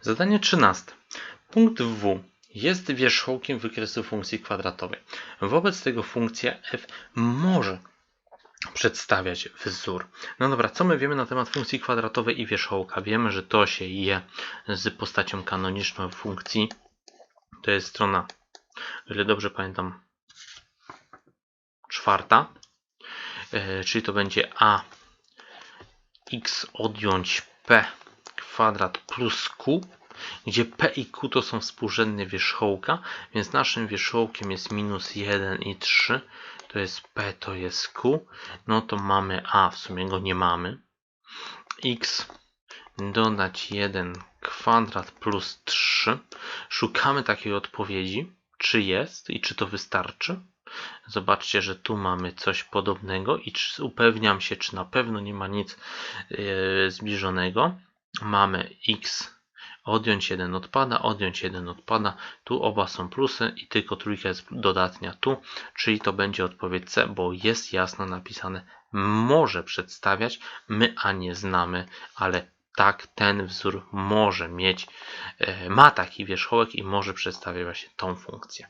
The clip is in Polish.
Zadanie 13. Punkt W jest wierzchołkiem wykresu funkcji kwadratowej. Wobec tego funkcja f może przedstawiać wzór. No dobra, co my wiemy na temat funkcji kwadratowej i wierzchołka? Wiemy, że to się je z postacią kanoniczną funkcji. To jest strona, o ile dobrze pamiętam, czwarta. E, czyli to będzie a x odjąć p kwadrat plus q, gdzie p i q to są współrzędne wierzchołka, więc naszym wierzchołkiem jest minus 1 i 3, to jest p, to jest q, no to mamy a, w sumie go nie mamy, x dodać 1 kwadrat plus 3, szukamy takiej odpowiedzi, czy jest i czy to wystarczy. Zobaczcie, że tu mamy coś podobnego i upewniam się, czy na pewno nie ma nic yy, zbliżonego. Mamy x, odjąć 1 odpada, odjąć 1 odpada. Tu oba są plusy i tylko trójka jest dodatnia tu, czyli to będzie odpowiedź C, bo jest jasno napisane może przedstawiać, my a nie znamy, ale tak ten wzór może mieć, yy, ma taki wierzchołek i może przedstawiać właśnie tą funkcję.